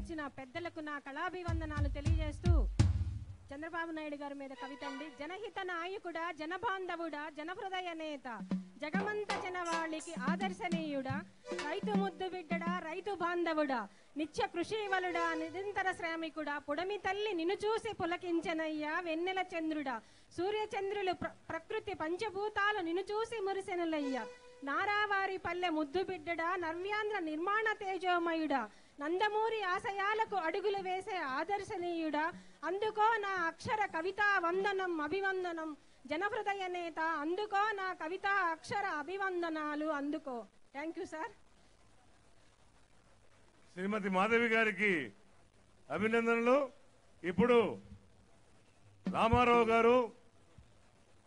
అవకాశాన్నిచ్చిన పెద్దలకు నా కళాభివందనాలు తెలియజేస్తూ చంద్రబాబు నాయుడు గారి మీద కవిత అండి. జనహిత నాయకుడా జనబాంధవుడా జనహృదయ నేత జగమంత జనవాళికి ఆదర్శనీయుడా రైతు ముద్దు బిడ్డడా రైతు బాంధవుడా నిత్య కృషివలుడా నిరంతర శ్రామికుడా పుడమి తల్లి నిన్ను చూసి పులకించనయ్యా వెన్నెల చంద్రుడా సూర్యచంద్రులు ప్ర- ప్రకృతి పంచభూతాలు నిన్ను చూసి మురిసెనులయ్యా నారావారి పల్లె ముద్దు బిడ్డడా నవ్యాంధ్ర నిర్మాణ తేజోమయుడా నందమూరి ఆశయాలకు అడుగులు వేసే ఆదర్శనీయుడా అందుకో నా అక్షర కవితా వందనం అభివందనం. జనహృదయ నేత అందుకో నా కవితా అక్షర అభివందనాలు అందుకో. Thank you sir Shrimati Madhavi గారికి అభినందనలు. ఇప్పుడు రామారావు గారు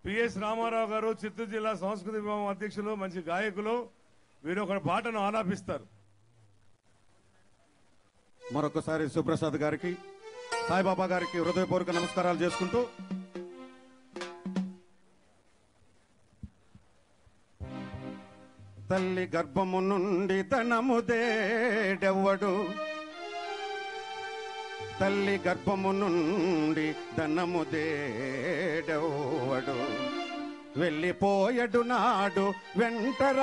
పిఎస్ రామారావు గారు చిత్తూరు జిల్లా సంస్కృతి విభాగం అధ్యక్షులు మంచి గాయకులు. వీరు ఒక పాటను ఆలాపిస్తారు. మరొకసారి సుప్రసాద్ గారికి సాయిబాబా గారికి హృదయపూర్వక నమస్కారాలు చేసుకుంటూ తల్లి గర్భము నుండి తనముదేడెవ్వడు తల్లి గర్భము నుండి ధనము వెళ్ళిపోయడు నాడు వెంటరాదు.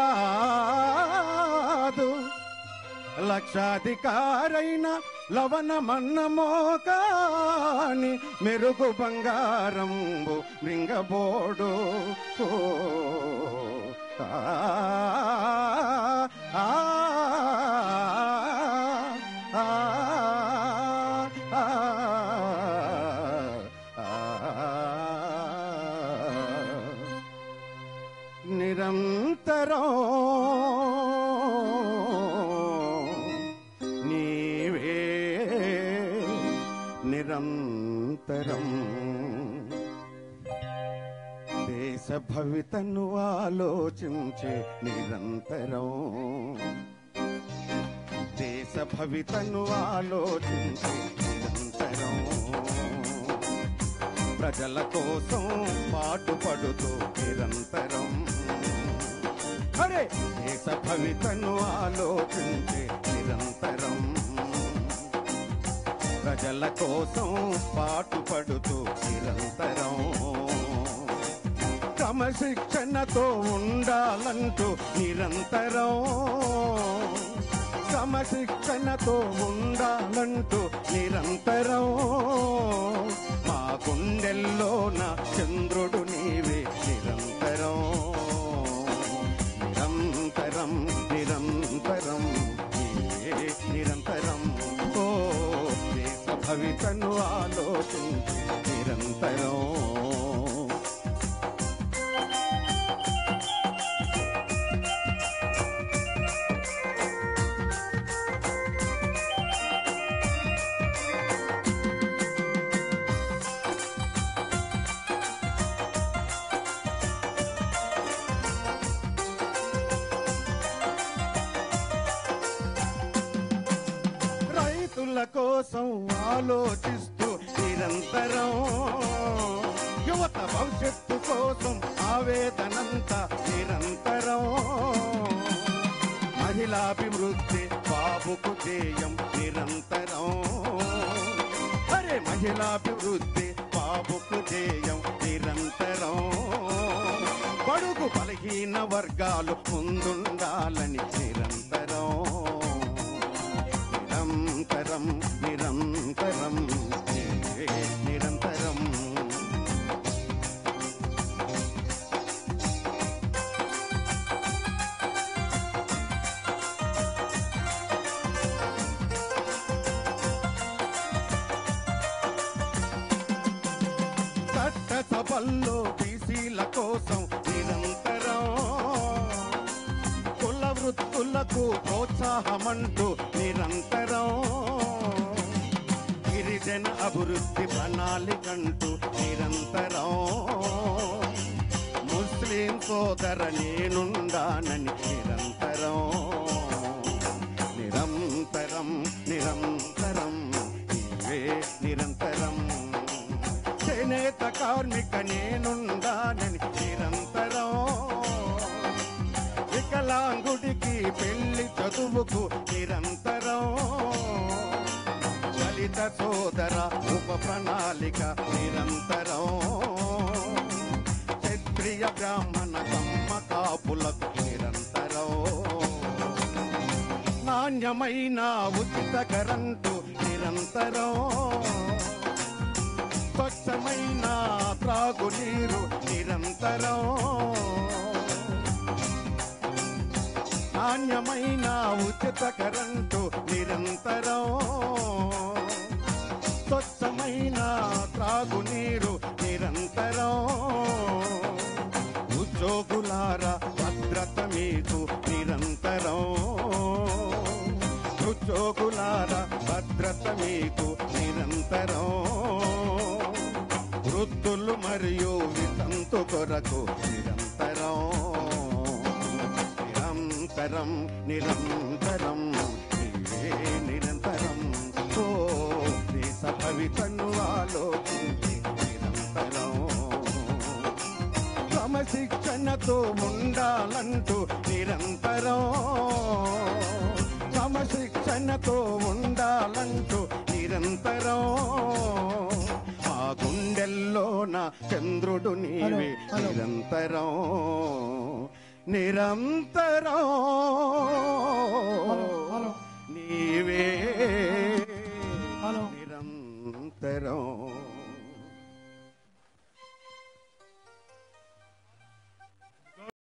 లక్షాధికారైన లవణమన్నమోకాని మెరుగు బంగారంబు మృంగబోడు. ఆ, ఆ, నిరంతరం నిరంతరం. దేశ భవితను ఆలోచించే నిరంతరం. దేశ భవితను ఆలోచించే నిరంతరం. ప్రజల కోసం పాటుపడుతూ నిరంతరం. అరే! దేశ భవితను ఆలోచించే నిరంతరం. ప్రజల కోసం పాటుపడుతూ నిరంతరం. క్రమశిక్షణతో ఉండాలంటూ నిరంతరం. క్రమశిక్షణతో ఉండాలంటూ నిరంతరం. మా గుండెల్లోన నా చంద్రుడు నీవే నిరంతరం. భవితను ఆలోచించి. ప్రజల కోసం ఆలోచిస్తూ నిరంతరం యువత భవిష్యత్తు కోసం ఆవేదనంతా నిరంతరం. మహిళాభివృద్ధి బాబుకు ధ్యేయం నిరంతరం. అరే మహిళాభివృద్ధి బాబుకు ధ్యేయం నిరంతరం. బడుగు బలహీన వర్గాలు పొందుండాలని నిరంతరం. కోసం నిరంతరం కుల వృత్తులకు ప్రోత్సాహమంటూ నిరంతరం గిరిజన అభివృద్ధి ప్రణాళికంటూ నిరంతరం. ముస్లిం సోదర నేనుండానని నిరంతరం. నిరంతరం నిరంతరం నిరంతరం. చేనేత కార్మిక నేనుండానని వికలాంగుడికి పెళ్ళి చదువుకు నిరంతరం ఫలిత సోదర ఉప ప్రణాళిక నిరంతరం. క్షత్రియ బ్రాహ్మణ కమ్మ కాపులకు నిరంతరం. నాణ్యమైన ఉచిత కరెంటు నిరంతరం. స్వచ్ఛమైన త్రాగునీరు నిరంతరం. నాణ్యమైన ఉచిత కరెంటు నిరంతరం స్వచ్ఛమైన త్రాగునీరు నిరంతరం. ఉద్యోగులార భద్రత మీకు నిరంతరం. ఉద్యోగులార భద్రత మీకు నిరంతరం. వృద్ధులు మరియు వితంతు కొరకు నిరంతరం. నిరంతరం నిరంతరం నీవే నిరంతరం. ఓ దేశ భవితను ఆలోచించి నిరంతరం. క్రమశిక్షణతో ఉండాలంటూ నిరంతరం. క్రమశిక్షణతో ఉండాలంటూ నిరంతరం. మా గుండెల్లోన చంద్రుడు నీవే నిరంతరం. నిరంతరం